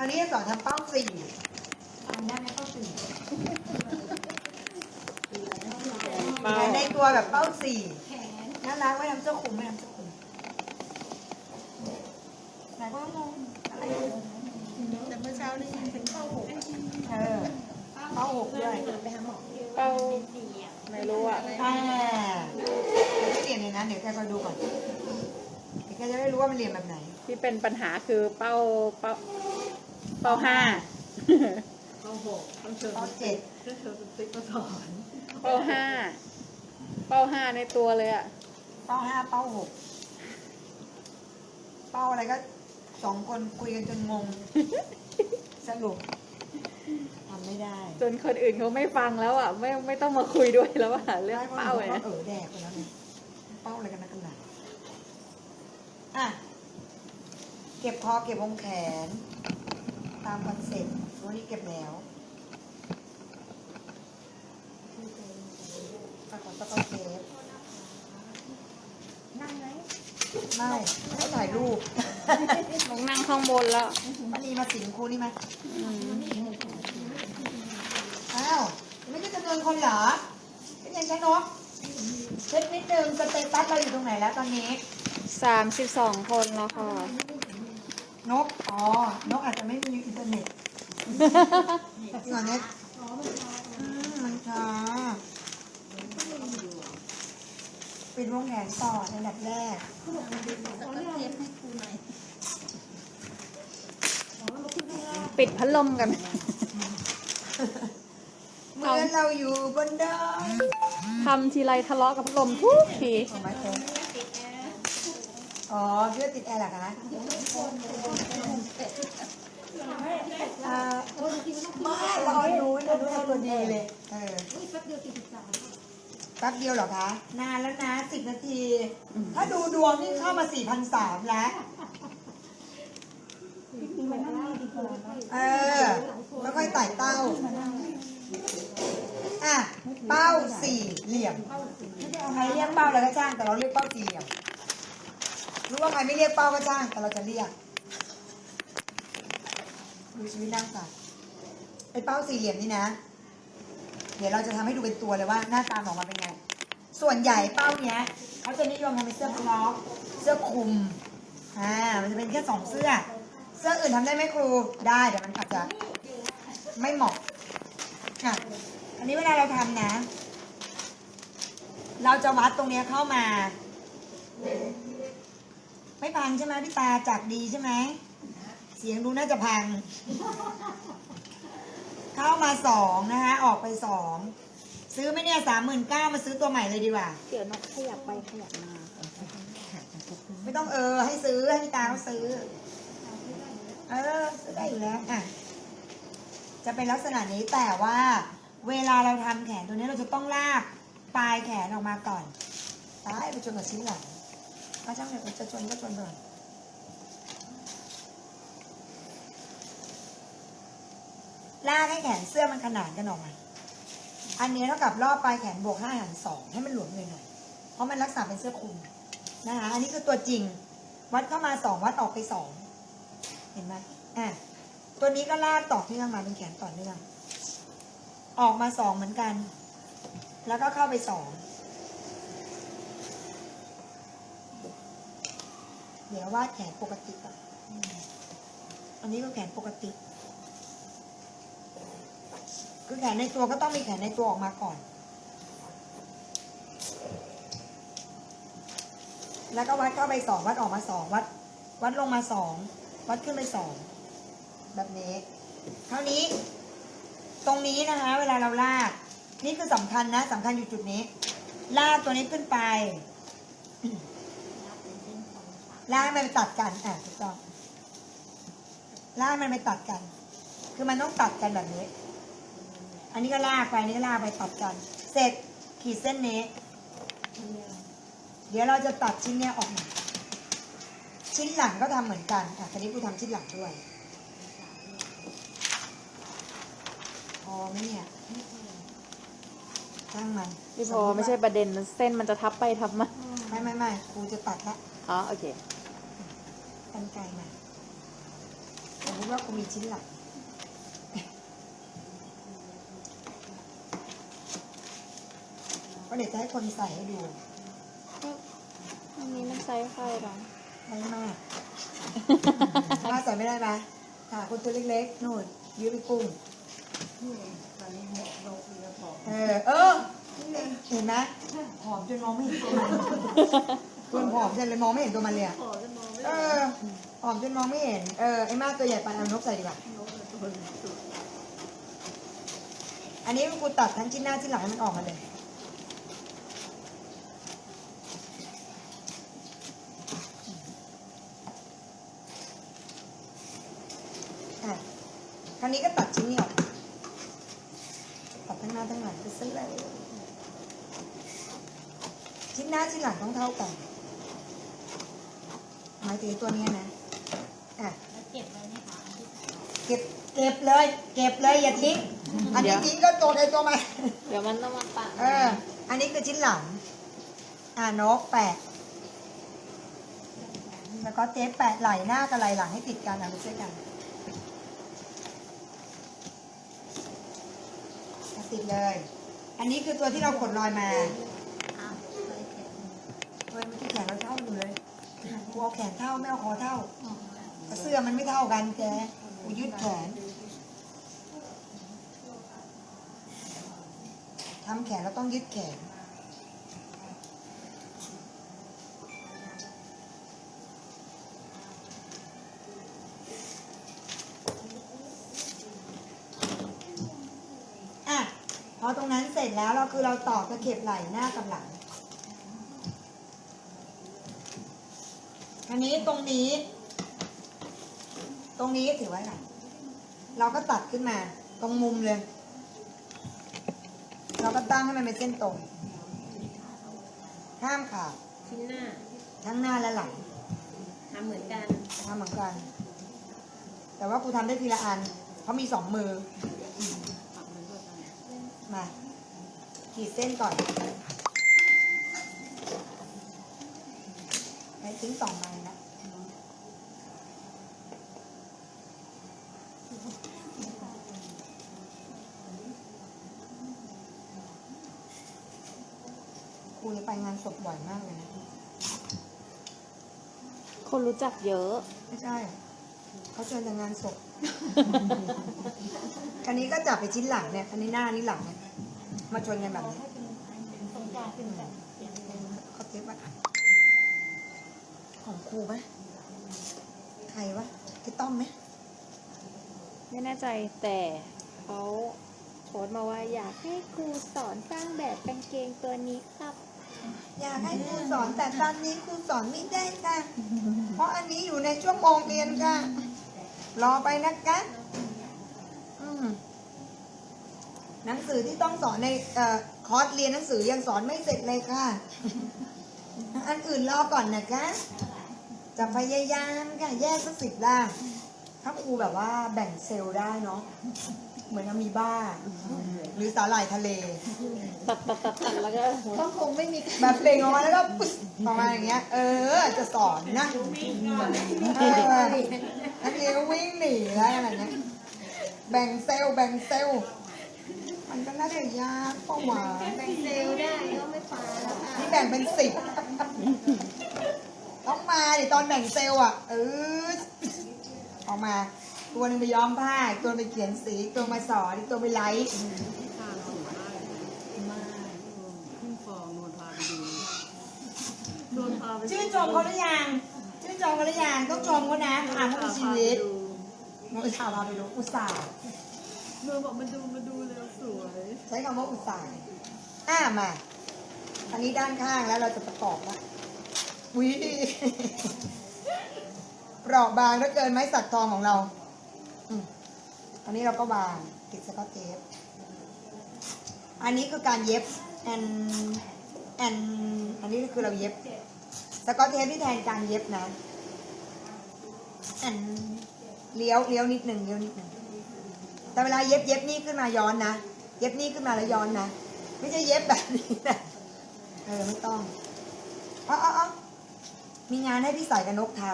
คราวนี้จะสอนทำเป้าสี่ทำได้ไหมก็สี่เป้าแขนในตัวแบบเป้าสี่แขนน่ารักไม่ทำเสื้อคลุมไม่ทำเสื้อคลุมไหนก็งงอะไรอยู่แต่เมื่อเช้าได้ยินเป็นข้าวหกเออเป้าหกด้วยไปหาหมอเป้าไม่รู้อะอ่าเดี๋ยวไม่เรียนเลยนะเดี๋ยวแกคอยดูก่อนเดี๋ยวแกจะได้รู้ว่ามันเรียนแบบไหน ที่เป็นปัญหาคือเป้าเป้า เป้าห้าข้าวหกต้องเชิญเป้าเจ็ดต้องเชิญติ๊กมาสอนเป้าห้าเป้าห้าในตัวเลยอะเป้าห้าเป้าหกเป้าอะไรก็สองคนคุยกันจนงง สรุปทำไม่ได้ จนคนอื่นเขาไม่ฟังแล้วอะ ไม่ไม่ต้องมาคุยด้วยแล้วอะเรื่องเป้าเนี่เนี่ยเออแดกไปแล้วไงเป้าอะไรกันนะกันหนาอะ เก็บคอเก็บวงแขน ตามคอนเซ็ปต์วันนี้เก็บแล้วปรากฏสกอตเทปนั่งไหมไม่ไม่ถ่ายรูปลงนั่งข้างบนแล้วมันมีมาสิงครูนี่ไหมอืมอ้าว ไม่ใช่จำนวนคนเหรอเป็นยังไงนกเช็คนิดนึงสเตตัสเราอยู่ตรงไหนแล้วตอนนี้สามสิบสองคนแล้วค่ะ นก อ๋อ นกอาจจะไม่มีอินเทอร์เน็ตจริงเหรอเน็ตอ๋อมันช้าอืมมันช้าปิดวงแขนต่อในอันดับแรกเขาบอกมันเป็นสกัดเทปให้ครูหน่อยอ๋อเราขึ้นข้างล่างปิดพัดลมกันเมื่อเราอยู่บนดอยทำทีไรทะเลาะกับพัดลมทุกที อ๋อเพื่อติดแอร์เหรอคะอ่าไม่เราดูเราดูเราตัวดีเลย เออแป๊บเดียวสี่สิบสามแป๊บเดียวเหรอคะ นานแล้วนะสิบนาที ถ้าดูดวงนี่เข้ามาสี่พันสามแล้วเออแล้วค่อยไต่เต้า อะ เป้าสี่เหลี่ยมใครเรียกเป้าอะไรก็ช่างแต่เราเรียกเป้าสี่เหลี่ยม รู้ว่าใครไม่เรียกเป้าก็ช่าง แต่เราจะเรียก ดูชีวิตนั่งสัตว์ไอ้เป้าสี่เหลี่ยมนี่นะ เดี๋ยวเราจะทำให้ดูเป็นตัวเลยว่าหน้าตาออกมาเป็นไง ส่วนใหญ่เป้าเนี้ยเขาจะนิยมทำเป็นเสื้อคลอฟเสื้อคลุม อ่า มันจะเป็นแค่สองเสื้อ เสื้ออื่นทำได้ไหมครู ได้แต่มันอาจจะไม่เหมาะอะอันนี้เวลาเราทำนะ เราจะวัดตรงเนี้ยเข้ามา ไม่พังใช่ไหมพี่ตาจากดีใช่ไหม เสียงดูน่าจะพัง เข้ามาสองนะคะออกไปสองซื้อไหมเนี่ยสามหมื่นเก้ามาซื้อตัวใหม่เลยดีกว่า เดี๋ยวนกขยับไปขยับมา ไม่ต้องเออ ให้ซื้อให้พี่ตาเขาซื้อ เออซื้อได้อยู่แล้วอะจะเป็นลักษณะนี้แต่ว่า เวลาเราทำแขนตัวนี้เราจะต้องลากปลายแขนออกมาก่อนซ้ายไปจนกับชิ้นหลัง ก็ช่างเถอะจะชนก็ชนไปก่อนลากให้แขนเสื้อมันขนานกันออกมา อันนี้เท่ากับรอบปลายแขนบวกห้าหารสองให้มันหลวมหน่อยเพราะมันลักษณะเป็นเสื้อคลุมนะคะ อันนี้คือตัวจริง วัดเข้ามาสองวัดออกไปสอง เห็นไหมอะ ตัวนี้ก็ลากต่อเนื่องมาเป็นแขนต่อเนื่อง ออกมาสองเหมือนกัน แล้วก็เข้าไปสอง เดี๋ยววาดแขนปกติก่อนอันนี้ก็แขนปกติ คือแขนในตัวก็ต้องมีแขนในตัวออกมาก่อน แล้วก็วัดเข้าไปสองวัดออกมาสองวัด วัดลงมาสองวัดขึ้นไปสองแบบนี้ เท่านี้ ตรงนี้นะคะ เวลาเราลาก นี่คือสำคัญนะสำคัญอยู่จุดนี้ ลากตัวนี้ขึ้นไป ลากมันไปตัดกันอะถูกต้องลากมันไปตัดกัน คือมันต้องตัดกันแบบนี้ อันนี้ก็ลากไปอันนี้ก็ลากไปตัดกัน เสร็จขีดเส้นนี้ เดี๋ยวเราจะตัดชิ้นเนี้ยออกมาชิ้นหลังก็ทำเหมือนกันอะทีนี้กูทำชิ้นหลังด้วยพอไหมเนี่ยช่างมันพี่พอไม่ใช่ประเด็นเส้นมันจะทับไปทับมาไม่ไม่ไม่ครูจะตัดละอ๋อโอเค กันไกลมามติว่ากูมีชิ้นหลังก็เดี๋ยวจะให้คนใส่ให้ดูอันนี้มันไซส์ใครหรอไม่มากถ้าใส่ไม่ได้ไหมค่ะคนตัวเล็กๆนู่นยื้อไปกุ้งเออ เออ เห็นไหมผอมจนมองไม่เห็นตัวมันคนผอมจนเลยมองไม่เห็นตัวมันเลยอะขอจะมอง ไม่เออผอมจนมองไม่เห็น เออ ไอ้มากตัวใหญ่ไปเอานกใส่ดีกว่าอันนี้กูตัดทั้งชิ้นหน้าชิ้นหลังให้มันออกมาเลย อะคราวนี้ก็ตัดชิ้นนี้ออก ตัดทั้งหน้าทั้งหลังไปซะเลยชิ้นหน้าชิ้นหลังต้องเท่ากัน มายถึงตัวเนี้ยนะอะเก็บไว้ไหมคะเก็บเก็บเลย เก็บเลยอย่าทิ้งอันนี้เดี๋ยวทิ้งก็ตัวใครตัวมันเดี๋ยวมันต้องมาปะเออ อันนี้คือชิ้นหลัง อ่านกแปะแล้วก็เทปแปะไหล่หน้ากับไหล่หลังให้ติดกันอะมาช่วยกันอะติดเลย อันนี้คือตัวที่เราขดรอยมาอ้าวไว้เก็บเฮ้ยไม่ใช่แขนเราเท่าอยู่เลย กูเอาแขนเท่าไม่เอาคอเท่าเสื้อมันไม่เท่ากันแกกูยืดแขนทำแขนเราต้องยืดแขนอะพอตรงนั้นเสร็จแล้วเราคือเราต่อตะเข็บไหล่หน้ากับหลัง อันนี้ตรงนี้ ตรงนี้ถือไว้ค่ะเราก็ตัดขึ้นมา ตรงมุมเลย เราก็ตั้งให้มันเป็นเส้นตรง ห้ามขาดชิ้นหน้า ทั้งหน้าและหลังทำเหมือนกันทำเหมือนกัน แต่ว่ากูทำได้ทีละอัน เพราะมีสองมือ มา ขีดเส้นก่อน ไปทิ้งสองใบนะครูจะไปงานศพบ่อยมากเลยนะ คนรู้จักเยอะ ไม่ใช่ เขาเชิญแต่งานศพคันนี้ก็จับไปชิ้นหลังเนี่ย อันนี้หน้าอันนี้หลังเนี่ย มาชนกันแบบนี้ตรงกลางเป็นแบบเปลี่ยนเป็นเขาเทปไว้ ของครูไหมใครวะไอ้ต้อมไหมไม่แน่ใจแต่เขาโพสต์มาว่าอยากให้ครูสอนสร้างแบบกางเกงตัวนี้ครับ อยากให้ครูสอนแต่ตอนนี้ครูสอนไม่ได้ค่ะ เพราะอันนี้อยู่ในช่วงโมงเรียนค่ะ รอไปนะคะอืมหนังสือที่ต้องสอนในเอ่อคอร์สเรียนหนังสือยังสอนไม่เสร็จเลยค่ะ อันอื่นรอก่อนนะคะ จะพยายามค่ะแยกสักสิบล่างถ้าครูแบบว่าแบ่งเซลล์ได้เนาะเหมือนอะมีบ้า หรือสาหร่ายทะเล ตัดตัดตัดตัดแล้วก็ต้องคงไม่มีแบบเปล่งออกมาแล้วก็ปึ๊บออกมาอย่างเงี้ย เออ จะสอนนะเออนักเรียนก็วิ่งหนีแล้วอะไรเงี้ย แบ่งเซลล์แบ่งเซลล์มันก็น่าจะยากเป้าหวาแบ่งเซลล์ได้ก็ไม่ปาแล้วค่ะนี่แบ่งเป็นสิบ ต้องมาดิตอนแบ่งเซลล์อะ เออออกมา ตัวหนึงไปย้อมผ้าอีกตัวหนึงไปเขียนสีอีกตัวมาสอนอีกตัวไปไลฟ์ขึ้นฟองนวลพาไปดูนวลพาไปชื่นชมเขาหรือยังชื่นชมเขาหรือยังต้องชมเขานะถามเขามีชีวิตอุตส่าห์พาไปรู้อุตส่าห์นวลบอกมาดูมาดูเร็วสวย ใช้คำว่าอุตส่าห์อ่ามา อันนี้ด้านข้างแล้วเราจะประกอบละ วิเปราะบางเหลือเกินไม้สักทองของเราอืมอันนี้เราก็วางติดสกอตเทปอันนี้คือการเย็บแอนแอนอันนี้คือเราเย็บ สกอตเทปที่แทนการเย็บนะแอนเลี้ยวเลี้ยวนิดหนึ่งเลี้ยวนิดหนึ่งแต่เวลาเย็บเย็บนี่ขึ้นมาย้อนนะ เย็บนี่ขึ้นมาแล้วย้อนนะ ไม่ใช่เย็บแบบนี้นะ เออ ไม่ต้องอ๋ออ๋อ มีงานให้พี่สายกับนกท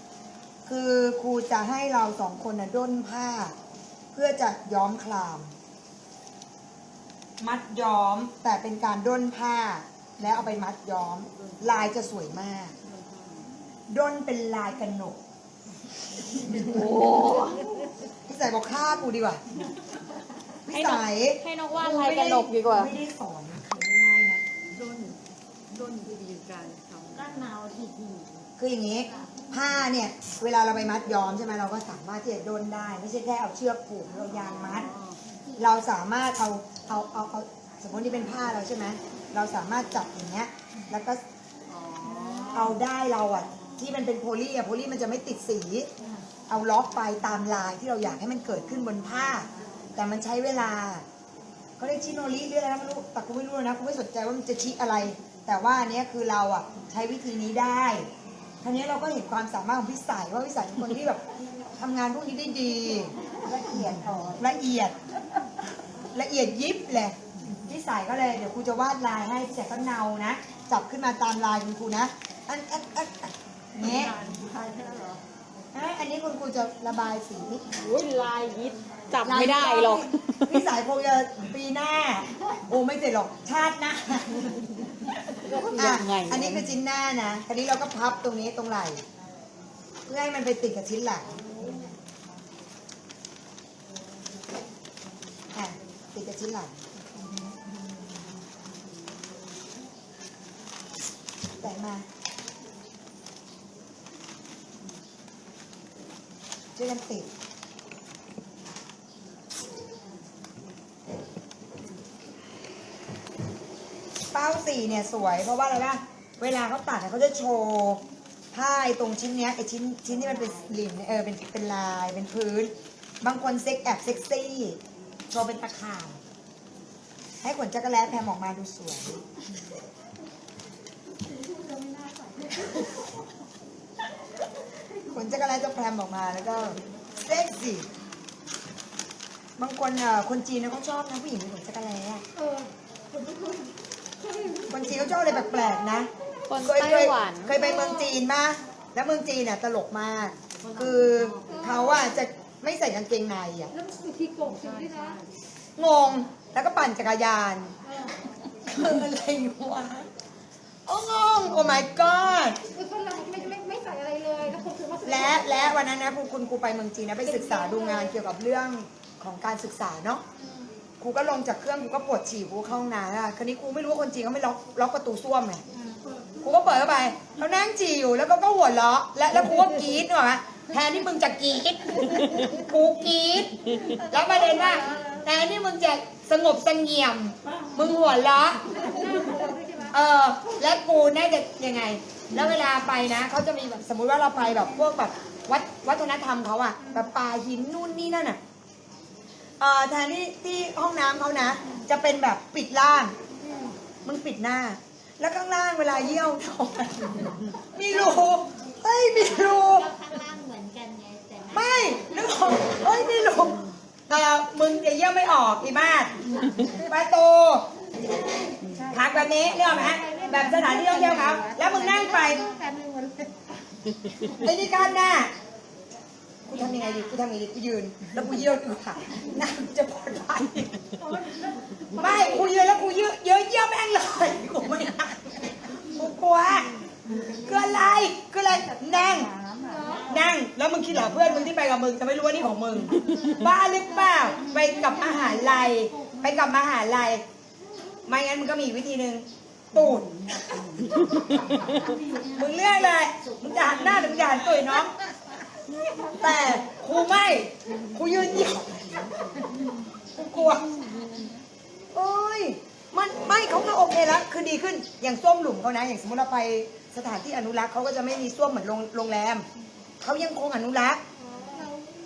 ำคือครูจะให้เราสองคนนะด้นผ้า เพื่อจะย้อมคลาม มัดย้อมแต่เป็นการด้นผ้า แล้วเอาไปมัดย้อม ลายจะสวยมาก ด้นเป็นลายกระหนกพี่สายบอกฆ่ากูดีกว่าพี่สายให้นกวาดลายกระหนกดีกว่า ไม่ได้สอนนะคือง่ายๆนะด้นด้นวิธีการทำ ก็เนาทีทีคืออย่างนี้ ผ้าเนี่ยเวลาเราไปมัดย้อมใช่ไหมเราก็สามารถที่จะด้นได้ ไม่ใช่แค่เอาเชือกผูกเรายางมัด เราสามารถเอาเอาเอาเอาสมมตินี่เป็นผ้าเราใช่ไหมเราสามารถจับอย่างเงี้ยแล้วก็อ๋อเอาได้เราอะที่มันเป็นโพลีอะโพลีมันจะไม่ติดสี เอาล็อกไปตามลายที่เราอยากให้มันเกิดขึ้นบนผ้า แต่มันใช้เวลาเขาเรียกชิโนริหรืออะไรนะไม่รู้แต่กูไม่รู้นะกูไม่สนใจว่ามันจะชิอะไร แต่ว่าอันเนี้ยคือเราอะใช้วิธีนี้ได้ทีนี้เราก็เห็นความสามารถของพี่สายว่าพี่สายเป็นคนที่แบบทำงานพวกนี้ได้ดี ละเอียดอ่อนละเอียด ละเอียดยิบเลยพี่สายก็เลยเดี๋ยวครูจะวาดลายให้พี่สายก็เนานะจับขึ้นมาตามลายคุณครูนะอันอันอันอันเนี้ยใช่ใช่เหรออะอันนี้คุณครูจะระบายสีอุ้ยลายยิดจับไม่ได้หรอกพี่สายคงจะปีหน้า โอ้ไม่เสร็จหรอกชาติหน้า อะยังไงอันนี้คือชิ้นหน้านะอันนี้เราก็พับตรงนี้ตรงไหล่ เพื่อให้มันไปติดกับชิ้นหลังอะติดกับชิ้นหลัง แต่มา ช่วยกันติด เป้า สี่เนี่ยสวย เพราะว่าอะไรป่ะเวลาเขาตัดอะเขาจะโชว์ผ้าไอ้ตรงชิ้นเนี้ยไอ้ชิ้นชิ้นที่มันเป็นหลิมเนี่ยเออเป็นเป็นลายเป็นพื้น บางคนเซ็กแอบเซ็กซี่ โชว์เป็นตะข่ายให้ขนจักรแล้แพมออกมาดูสวย ขนจักรแล้จะแพมออกมาแล้วก็เซ็กซี่บางคนเอ่อคนจีนเนี่ยเขาชอบนะผู้หญิงขนจักรแล้เออคุณไม่คุ ณคนจีนเขาชอบอะไรแปลกๆนะคนเคยไต้เคยหวันเคยไปเมืองจีนมาแล้วเมืองจีนน่ะตลกมาก คือเขาอะจะไม่ใส่กางเกงในอะแล้วบางทีโกงจริงไหมคะงงแล้วก็ปั่นจักรยานเออคืออะไรวะโอ้งงโอ้ my god คือคนเราไม่ไม่ไม่ใส่อะไรเลยแล้วคนคือว่าและและวันนั้นนะครูคุณครูไปเมืองจีนนะไปศึกษาดูงานเกี่ยวกับเรื่องของการศึกษาเนาะค รูก็ลงจากเครื่องครูก็ปวดฉี่ครูเข้าห้องน้ำอะคราวนี้ครูไม่รู้ว่าคนจีนเขาไม่ล็อกล็อกประตูส้วมไงครูก็เปิดเข้าไปเขานั่งจี่อยู่แล้วก็ก็หัวเราะและแล้วครูก็กรี๊ดเหรอแทนที่มึงจะกรี๊ดครูกรี๊ดแล้วประเด็นว่าแทนที่มึงจะสงบเสงเงียม มึงหัวเราะเออแล้วกูน่าจะยังไง แล้วเวลาไปนะเขาจะมีแบบสมมุติว่าเราไปแบบพวกแบบวัดวัฒนธรรมเขาอะแบบป่าหินนู่นนี่นั่นอะ เอ่อแทนที่ที่ห้องน้ำเขานะ จะเป็นแบบปิดล่าง มึงปิดหน้า แล้วข้างล่างเวลาเยี่ยวทำไมมีรูเฮ้ยมีรู ก็ข้างล่างเหมือนกันไงแต่ไม่ นึกออกเฮ้ยมีรูแต่มึงจะเยี่ยวไม่ออกอีบ้านประตูพักแบบนี้เรื่องไหมแบบสถานที่ท่องเที่ยวเขาแล้วมึงนั่งไปกันหนึ่งวันเลยไอ้นี่กั้นหน้า กูทำยังไงดีกูทำยังไงดีกูยืน แล้วกูเยี่ยวกูขาหน้ากูจะปลอดภัยไม่กูยืนแล้วกูเยอะเยอะเยี่ยวแม่งเลยกูไม่นั่งกูกลัวคืออะไรคืออะไรนั่ง นั่งแล้วมึงคิดเหรอเพื่อนมึงที่ไปกับมึงจะไม่รู้ว่านี่ของมึงบ้าหรือเปล่าไปกับมหาลัยไปกับมหาลัยไม่งั้นมึงก็มีอีกวิธีหนึ่งตูดมึงเลือกเลยมึงจะหันหน้าหรือมึงจะหันตัวน้อง แต่ครูไม่ครูยืนเยี่ยวกูกลัวโอ้ยมันไม่เขาก็โอเคแล้วคือดีขึ้นอย่างส้วมหลุมเขานะ อย่างสมมติเราไปสถานที่อนุรักษ์เขาก็จะไม่มีส้วมเหมือนโรงโรงแรมเขายังคงอนุรักษ์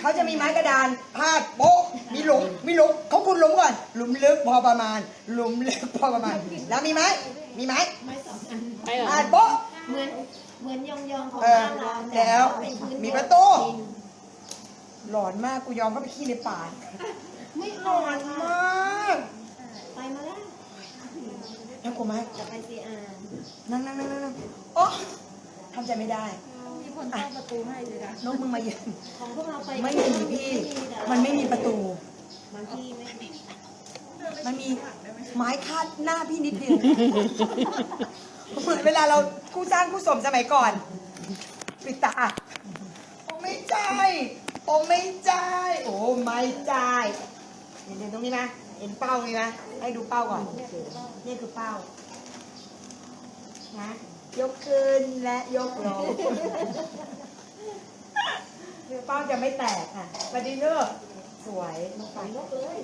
เขาจะมีไม้กระดานพาดโป๊ะมีหลุมมีหลุมเขาคุณหลุมก่อนหลุมลึกพอประมาณ หลุมลึกพอประมาณ แล้วมีไหมมีไหมไม่สองอันไปเหรอพาดโป๊ะเหมือน เหมือนยองยองๆของบ้านเราแล้วเป็นพื้นมีประตู หลอนมากกูยอมเข้าไปขี้ในป่าไม่หลออนนค่ะมากไปมาแล้วน่ากลัวมากจะไปซีอาร์นั่งนั่งนั่งนั่งโอ้ทำใจไม่ได้พคนตั้งประตูให้เลยนะนกมึงมาเยืนของพวกเราไปไม่มีพี่ มันไม่มีประตูบางที่ไม่มีมันมีไม้คาดหน้าพี่นิดเดียวเหมือนเวลาเรา กู้สร้างกู้สมสมัยก่อนปิดตาโอ้ไม่ใช่โอ้ไม่ใช่โอ้ไม่ใช่เห็นเห็นตรงนี้ไหมเห็นเป้าไหมนะให้ดูเป้าก่อน นี่คือเป้า นะ ยกขึ้นและยกลงคือเป้าจะไม่แตกค่ะปฏิเนอร์สวยลงไปนกเลย